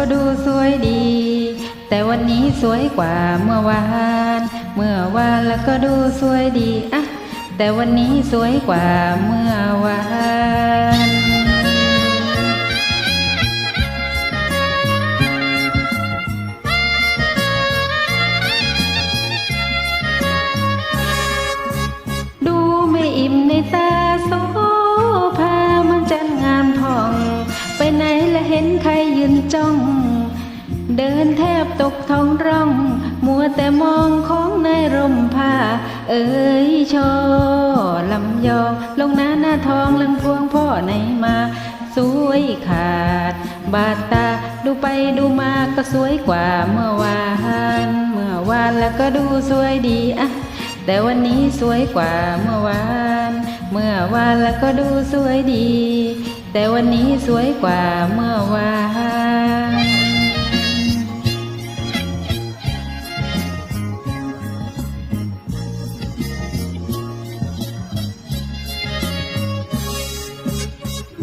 ก็ดูสวยดี แต่วันนี้สวยกว่าเมื่อวาน เมื่อวานแล้วก็ดูสวยดีอะแต่วันนี้สวยกว่าเมื่อวานดูไม่อิ่มในตาสภ ห็นใครยืนจ้อง เดินแทบตกท้องร่อง มัวแต่มองของในร่มผ้า เอ้ยชอลำยองลงหน้าหน้าทองลังพวงพ่อไหนมา สวยขาด บาดตาดูไปดูมาก็สวยกว่าเมื่อวาน เมื่อวานแล้วก็ดูสวยดีอะแต่วันนี้สวยกว่าเมื่อวาน เมื่อวานแล้วก็ดูสวยดี แต่วันนี้สวยกว่าเมื่อวาน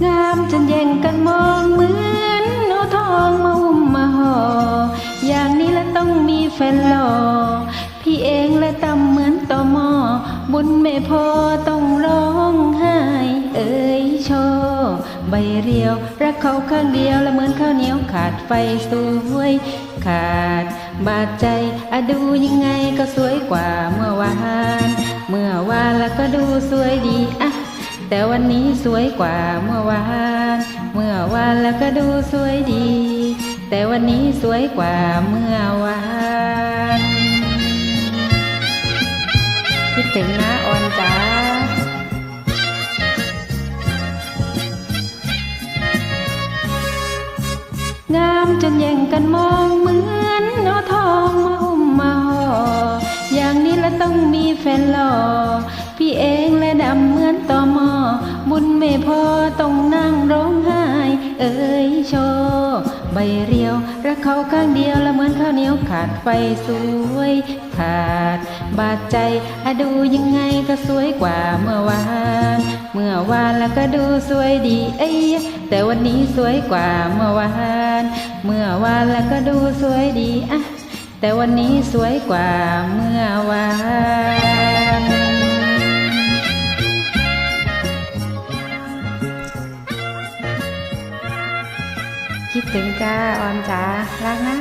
งามจนแย่งกันมองเหมือนเอาทองมาอุ้มมาห่ออย่างนี้และต้องมีแฟนหล่อพี่เองและตำเหมือนต่อหมอบุญไม่พอต้องร้อง เขาข้างเดียวและเหมือนข้าวเหนียวขาดไฟสวยขาด บาดใจอะดูยังไงก็สวยกว่าเมื่อวานเมื่อวานแล้วก็ดูสวยดีอะแต่วันนี้สวยกว่าเมื่อวานเมื่อวานแล้วก็ดูสวยดี แต่วันนี้สวยกว่าเมื่อวาน งามจนแย่งกันมองเหมือนเอาทองมาอุ้มมาห่ออย่างนี้ละต้องมีแฟนหล่อ พี่เองและดำเหมือนตอมอ บุญไม่พอต้องนั่งร้องไห้ เอ้ยโชว์ใบเรียวรักเขาข้างเดียวและเหมือนข้าวเหนียวขาดไฟสวยขาด บาดใจอะดูยังไงก็สวยกว่าเมื่อวาน เมื่อวานแล้วก็ดูสวยดีเอ้ยแต่วันนี้สวยกว่าเมื่อวาน เมื่อวานแล้วก็ดูสวยดีอะแต่วันนี้สวยกว่าเมื่อวานคิดถึงจ้าออนจ้ารักนะ